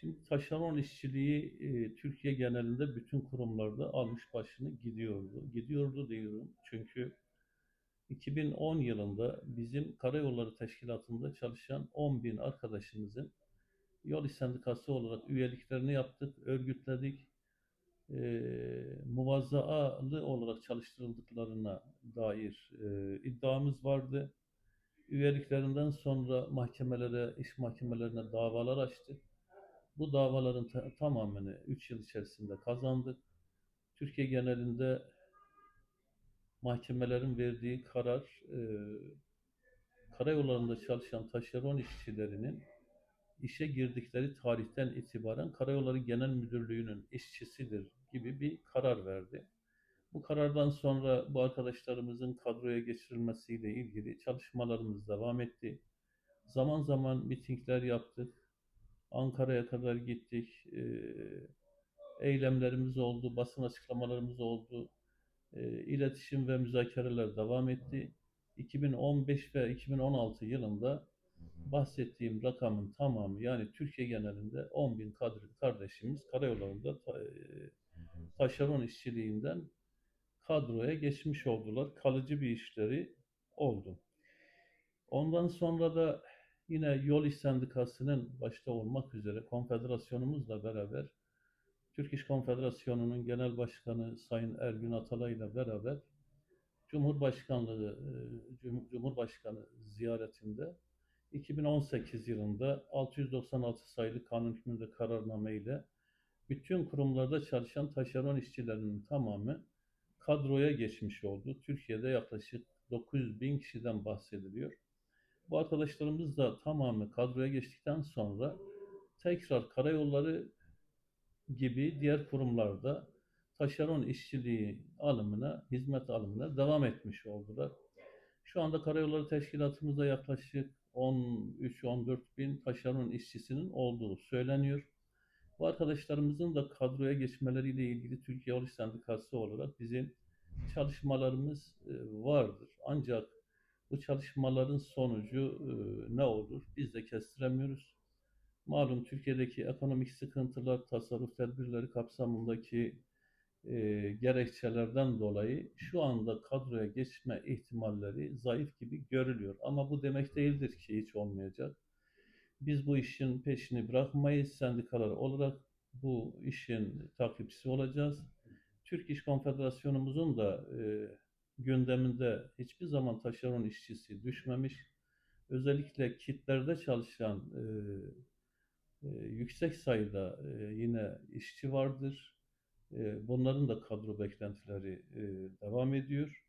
Şimdi taşeron işçiliği e, Türkiye genelinde bütün kurumlarda almış başını gidiyordu. Gidiyordu diyorum çünkü 2010 yılında bizim Karayolları Teşkilatı'nda çalışan 10 bin arkadaşımızın Yol İş Sendikası olarak üyeliklerini yaptık, örgütledik. E, muvazzaalı olarak çalıştırıldıklarına dair e, iddiamız vardı. Üyeliklerinden sonra mahkemelere, iş mahkemelerine davalar açtık. Bu davaların ta- tamamını 3 yıl içerisinde kazandık. Türkiye genelinde mahkemelerin verdiği karar, e, karayollarında çalışan taşeron işçilerinin işe girdikleri tarihten itibaren Karayolları Genel Müdürlüğü'nün işçisidir gibi bir karar verdi. Bu karardan sonra bu arkadaşlarımızın kadroya geçirilmesiyle ilgili çalışmalarımız devam etti. Zaman zaman mitingler yaptık. Ankara'ya kadar gittik. E, eylemlerimiz oldu, basın açıklamalarımız oldu. E, iletişim ve müzakereler devam etti. 2015 ve 2016 yılında bahsettiğim rakamın tamamı yani Türkiye genelinde 10 bin kadri kardeşimiz karayollarında ta, e, taşeron işçiliğinden kadroya geçmiş oldular. Kalıcı bir işleri oldu. Ondan sonra da yine Yol İş Sendikası'nın başta olmak üzere konfederasyonumuzla beraber Türk İş Konfederasyonu'nun Genel Başkanı Sayın Ergün Atalay ile beraber Cumhurbaşkanlığı e, Cum- Cumhurbaşkanı ziyaretinde 2018 yılında 696 sayılı kanun hükmünde kararname ile bütün kurumlarda çalışan taşeron işçilerinin tamamı kadroya geçmiş oldu. Türkiye'de yaklaşık 900 bin kişiden bahsediliyor. Bu arkadaşlarımız da tamamı kadroya geçtikten sonra tekrar karayolları gibi diğer kurumlarda taşeron işçiliği alımına, hizmet alımına devam etmiş oldular. Şu anda Karayolları Teşkilatımızda yaklaşık 13-14 bin taşeron işçisinin olduğu söyleniyor. Bu arkadaşlarımızın da kadroya geçmeleriyle ilgili Türkiye İş Sendikası olarak bizim çalışmalarımız e, vardır. Ancak bu çalışmaların sonucu e, ne olur biz de kestiremiyoruz. Malum Türkiye'deki ekonomik sıkıntılar, tasarruf tedbirleri kapsamındaki e, gerekçelerden dolayı şu anda kadroya geçme ihtimalleri zayıf gibi görülüyor. Ama bu demek değildir ki hiç olmayacak. Biz bu işin peşini bırakmayız. Sendikalar olarak bu işin takipçisi olacağız. Türk İş Konfederasyonumuzun da e, gündeminde hiçbir zaman taşeron işçisi düşmemiş. Özellikle kitlerde çalışan e, e, yüksek sayıda e, yine işçi vardır. E, bunların da kadro beklentileri e, devam ediyor.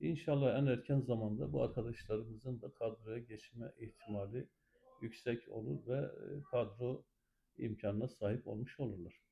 İnşallah en erken zamanda bu arkadaşlarımızın da kadroya geçme ihtimali yüksek olur ve e, kadro imkanına sahip olmuş olurlar.